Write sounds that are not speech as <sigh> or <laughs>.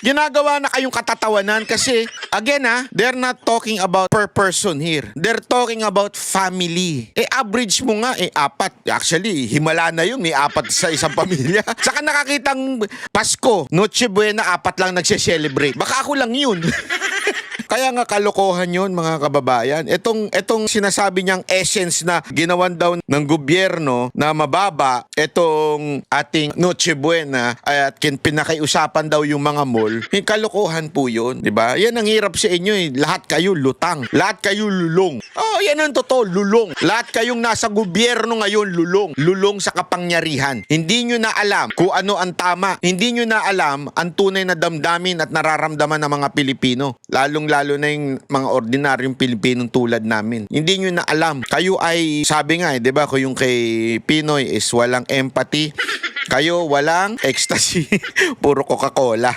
ginagawa na kayong katatawanan kasi, again ha, they're not talking about per person here. They're talking about family. Eh, average mo nga, eh, apat. Actually, himala na yun, may apat sa isang <laughs> pamilya. Saka nakakitang Pasko, Noche Buena, apat lang nagse-celebrate. Baka ako lang yun. <laughs> Kaya nga kalokohan yun mga kababayan. Itong, itong sinasabi niyang essence na ginawan daw ng gobyerno na mababa, itong ating Noche Buena at pinakiusapan daw yung mga mall, yung kalokohan po yun. di ba? Yan ang hirap sa inyo eh. Lahat kayo lutang. Lahat kayo lulong. Oh, yan ang totoo, lulong. Lahat kayong nasa gobyerno ngayon, lulong. Lulong sa kapangyarihan. Hindi nyo na alam kung ano ang tama. Hindi nyo na alam ang tunay na damdamin at nararamdaman ng mga Pilipino. Lalong-lalo na yung mga ordinaryong Pilipinong tulad namin. Hindi nyo na alam. Kayo ay, sabi nga eh, di ba, yung kay Pinoy is walang empathy, kayo walang ecstasy. <laughs> Puro Coca-Cola.